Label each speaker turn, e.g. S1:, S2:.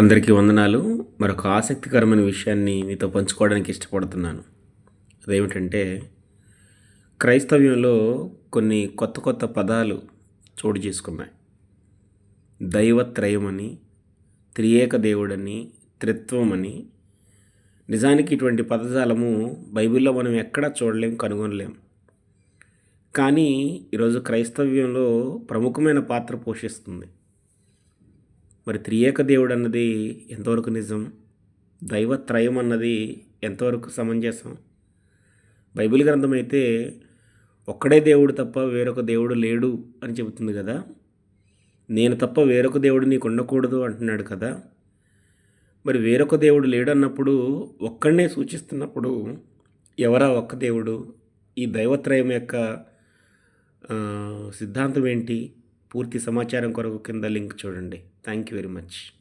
S1: అందరికీ వందనాలు. మరొక ఆసక్తికరమైన విషయాన్ని మీతో పంచుకోవడానికి ఇష్టపడుతున్నాను. అదేమిటంటే క్రైస్తవ్యంలో కొన్ని కొత్త కొత్త పదాలు చోటు చేసుకున్నాయి. దైవత్రయమని త్రియేక దేవుడని త్రిత్వమని. నిజానికి ఇటువంటి పదజాలము బైబిల్లో మనం ఎక్కడా చూడలేం కనుగొనలేం. కానీ ఈరోజు క్రైస్తవ్యంలో ప్రముఖమైన పాత్ర పోషిస్తుంది. మరి త్రియేక దేవుడు అన్నది ఎంతవరకు నిజం? దైవత్రయం అన్నది ఎంతవరకు సమంజసం? బైబిల్ గ్రంథం అయితే ఒక్కడే దేవుడు తప్ప వేరొక దేవుడు లేడు అని చెబుతుంది కదా. నేను తప్ప వేరొక దేవుడు నీకు ఉండకూడదు అంటున్నాడు కదా. మరి వేరొక దేవుడు లేడు అన్నప్పుడు ఒక్కడనే సూచిస్తున్నప్పుడు ఎవరా ఒక్క దేవుడు? ఈ దైవత్రయం యొక్క సిద్ధాంతం ఏంటి? పూర్తి సమాచారం కొరకు కింద లింక్ చూడండి. Thank you very much.